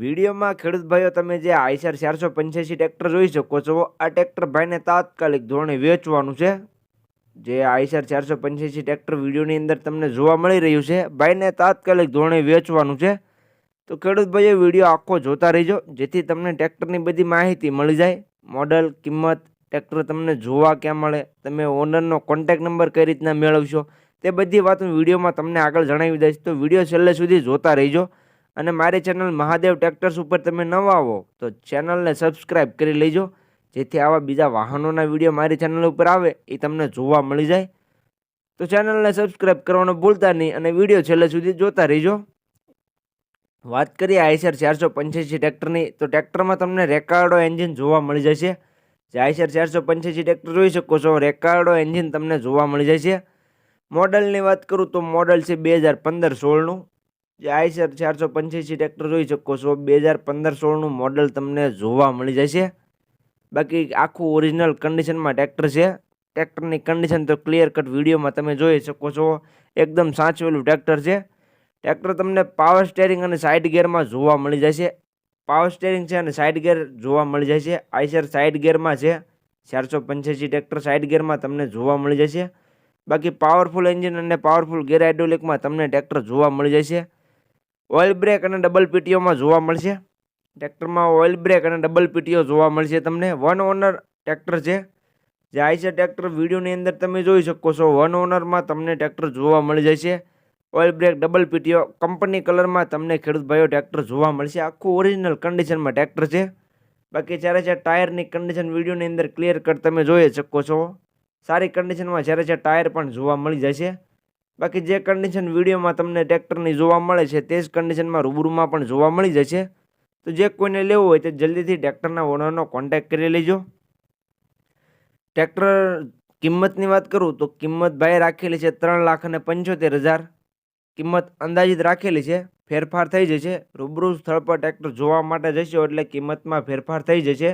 વિડીયોમાં ખેડૂત ભાઈઓ તમે જે આઈસર ચારસો પંચ્યાસી ટ્રેક્ટર જોઈ શકો છો, આ ટ્રેક્ટર ભાઈને તાત્કાલિક ધોરણે વેચવાનું છે. જે આઈસર ચારસો પંચ્યાસી ટ્રેક્ટર વિડીયોની અંદર તમને જોવા મળી રહ્યું છે, ભાઈને તાત્કાલિક ધોરણે વેચવાનું છે. તો ખેડૂત ભાઈઓ વીડિયો આખો જોતા રહીજો, જેથી તમને ટ્રેક્ટરની બધી માહિતી મળી જાય. મોડલ, કિંમત ટ્રેક્ટર તમને જોવા ક્યાં મળે, તમે ઓનરનો કોન્ટેક નંબર કઈ રીતના મેળવશો, તે બધી વાત હું વિડીયોમાં તમને આગળ જણાવી દઈશ. તો વીડિયો છેલ્લે સુધી જોતા રહીજો. અને મારી ચેનલ મહાદેવ ટ્રેક્ટર્સ ઉપર તમે નવા આવો, તો ચેનલને સબસ્ક્રાઈબ કરી લેજો, જેથી આવા બીજા વાહનોના વીડિયો મારી ચેનલ ઉપર આવે, એ તમને જોવા મળી જાય. તો ચેનલને સબસ્ક્રાઈબ કરવાનું ભૂલતા નહીં અને વીડિયો છેલ્લે સુધી જોતા રહીજો. વાત કરીએ આઈસર ચારસો પંચ્યાસી ટ્રેક્ટરની, તો ટ્રેક્ટરમાં તમને રેકાર્ડો એન્જિન જોવા મળી જશે. જે આઈસર ચારસો પંચ્યાસી ટ્રેક્ટર જોઈ શકો છો, રેકાર્ડો એન્જિન તમને જોવા મળી જશે. મોડલની વાત કરું તો મોડલ છે બે હજાર પંદર સોળનું. આઈસર ચારસો પંચ્યાસી ટ્રેક્ટર જોઈ શકો છો. બે હજાર પંદર સોળનું મોડલ તમને જોવા મળી જશે. બાકી આખું ઓરિજિનલ કન્ડિશનમાં ટ્રેક્ટર છે. ટ્રેક્ટરની કન્ડિશન તો ક્લિયર કટ વિડીયોમાં તમે જોઈ શકો છો. એકદમ સાચવેલું ટ્રેક્ટર છે. ટ્રેક્ટર તમને પાવર સ્ટેરિંગ અને સાઇડ ગિયરમાં જોવા મળી જશે. પાવર સ્ટેરિંગ છે અને સાઇડ ગિયર જોવા મળી જશે. આઈસર સાઇડ ગિયરમાં છે. ચારસો પંચ્યાસી ટ્રેક્ટર સાઇડ ગિયરમાં તમને જોવા મળી જશે. બાકી પાવરફુલ એન્જિન અને પાવરફુલ ગેર હાઇડ્રોલિકમાં તમને ટ્રેક્ટર જોવા મળી જશે. ઓઇલ બ્રેક અને ડબલ પીટીઓમાં જોવા મળશે. ટ્રેક્ટરમાં ઓઇલ બ્રેક અને ડબલ પીટીઓ જોવા મળશે તમને. વન ઓનર ટ્રેક્ટર છે. જે આઈસર ટ્રેક્ટર વિડીયોની અંદર તમે જોઈ શકો છો. વન ઓનરમાં તમને ટ્રેક્ટર જોવા મળી જશે. Oil brake double PTO company કલરમાં તમને ખેડૂત ભાઈઓ ટ્રેક્ટર જોવા મળશે. આખું ઓરિજિનલ કન્ડિશનમાં ટ્રેક્ટર છે. બાકી જ્યારે છે ટાયરની કન્ડિશન વિડીયોની અંદર ક્લિયર કટ તમે જોઈ શકો છો. સારી કન્ડિશનમાં જ્યારે છે ટાયર પણ જોવા મળી જશે. બાકી જે કન્ડિશન વિડીયોમાં તમને ટ્રેક્ટરની જોવા મળે છે, તે જ કન્ડિશનમાં રૂબરૂમાં પણ જોવા મળી જશે. તો જે કોઈને લેવું હોય તે જલ્દીથી ટ્રેક્ટરના ઓનરનો કોન્ટેક્ટ કરી લેજો. ટ્રેક્ટર કિંમતની વાત કરું તો કિંમત ભાઈ રાખેલી છે ત્રણ લાખ અને પંચોતેર હજાર. કિંમત અંદાજિત રાખેલી છે, ફેરફાર થઈ જશે. રૂબરૂ સ્થળ પર ટ્રેક્ટર જોવા માટે જશો એટલે કિંમતમાં ફેરફાર થઈ જશે.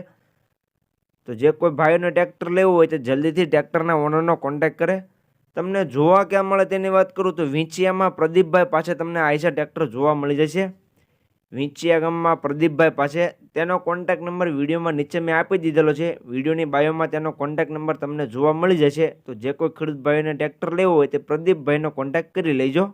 તો જે કોઈ ભાઈઓને ટ્રેક્ટર લેવું હોય તે જલ્દીથી ટ્રેક્ટરના ઓનરનો કોન્ટેક્ટ કરે. તમને જોવા ક્યાં મળે તેની વાત કરું તો વિંચિયામાં પ્રદીપભાઈ પાસે તમને આઈસા ટ્રેક્ટર જોવા મળી જશે. વિંચિયા ગામમાં પ્રદીપભાઈ પાસે તેનો કોન્ટેક નંબર વિડીયોમાં નીચે મેં આપી દીધેલો છે. વિડીયોની બાયોમાં તેનો કોન્ટેક નંબર તમને જોવા મળી જશે. તો જે કોઈ ખેડૂત ભાઈઓને ટ્રેક્ટર લેવો હોય તે પ્રદીપભાઈનો કોન્ટેક કરી લેજો.